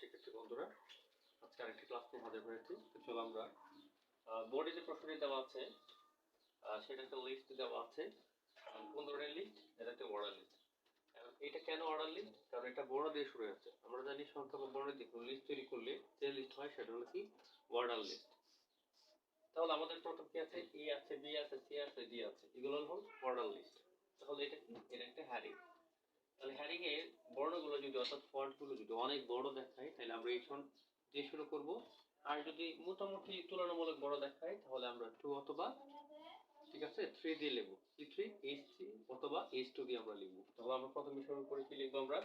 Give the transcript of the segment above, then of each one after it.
শিক্ষার্থী বন্ধুরা, আজকে আরেকটি ক্লাস নিয়ে হাজির হয়েছি। চলো আমরা বোর্ডে যে প্রশ্নটি দেওয়া আছে সেটা লিস্ট দেওয়া আছে। কোন ধরনের লিস্ট এটা অর্ডার লিস্ট এটা কেন অর্ডার লিস্ট কারণ এটা বড় দিয়ে শুরু হচ্ছে আমরা জানি সংখ্যা বা বড় দিয়ে লিস্ট তৈরি করলে যে লিস্ট হয় সেটা হলো কি? অর্ডার লিস্ট তাহলে আমাদের প্রথম কি আছে? এ আছে বি আছে সি আছে ডি আছে। এগুলো হল অর্ডার লিস্ট তাহলে এটা কি? এটা একটা তাহলে হ্যারিং এর বর্ণগুলো যদি, অর্থাৎ ফন্টগুলো যদি অনেক বড় দেখায়, তাহলে আমরা এই ফন্ট দিয়ে শুরু করব। আর যদি মোটামুটি তুলনামূলক বড় দেখায়, তাহলে আমরা টু অথবা, ঠিক আছে থ্রি দিয়ে লিখব। সি থ্রি এইচ থ্রি অথবা এইচ টু দিয়ে আমরা লিখব। তাহলে আমরা প্রথমে শুরু করে কি লিখব আমরা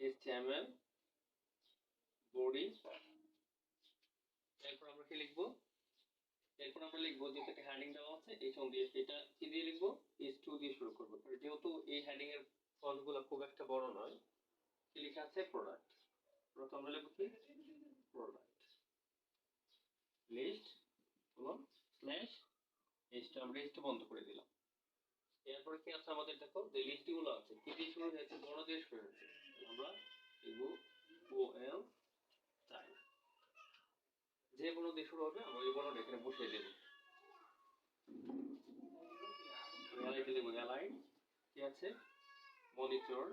HTML বডি এরপর আমরা কি লিখব? এরপর আমরা লিখব যেটা একটা হেডিং দেওয়া আছে, এই সঙ্গে এটা কি দিয়ে লিখব? এইচ টু দিয়ে শুরু করব। যেহেতু এই হেডিং এর ফন্ট খুব একটা বড় নয়, কি লেখা আছে? প্রোডাক্ট প্রথম আমরা লিখব কি? প্রোডাক্ট লিস্ট এবং স্ল্যাশ এইচটা আমরা এইচটা বন্ধ করে দিলাম। এরপর কি আছে আমাদের? দেখো, যে লিস্টগুলো আছে, কি দিয়ে শুরু হয়েছে? বড় দিয়ে শুরু হয়েছে। আমরা লিখব ও এল যে কোনো দিয়ে শুরু হবে আমরা এই বড়টা এখানে বসিয়ে দেবো। কি আছে? মনিটর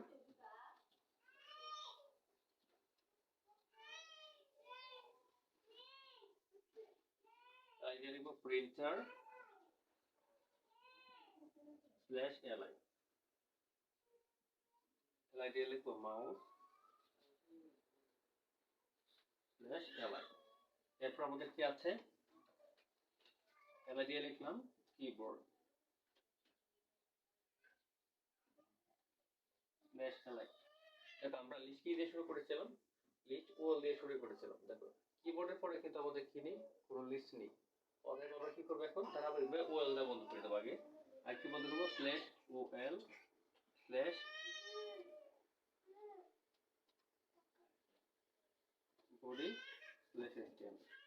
প্রিন্টার স্ল্যাশ এলআই দিয়ে লিখব মাউস স্ল্যাশ এলআই এরপর আমাদের কি আছে? এলআই দিয়ে লিখলাম কিবোর্ড দেখো আমরা লিস্ট কি দিয়ে শুরু করেছিলাম। লিস্ট ও দিয়ে শুরু করেছিলাম। দেখো কিবোর্ডের পরে কিন্তু আমাদের কি নেই? কোনো লিস্ট নেই। অতএব আমরা কি করব এখন? বলবে ও এল বন্ধ করে দেবো আগে। আর কি বন্ধ করব slash O L slash body slash HTML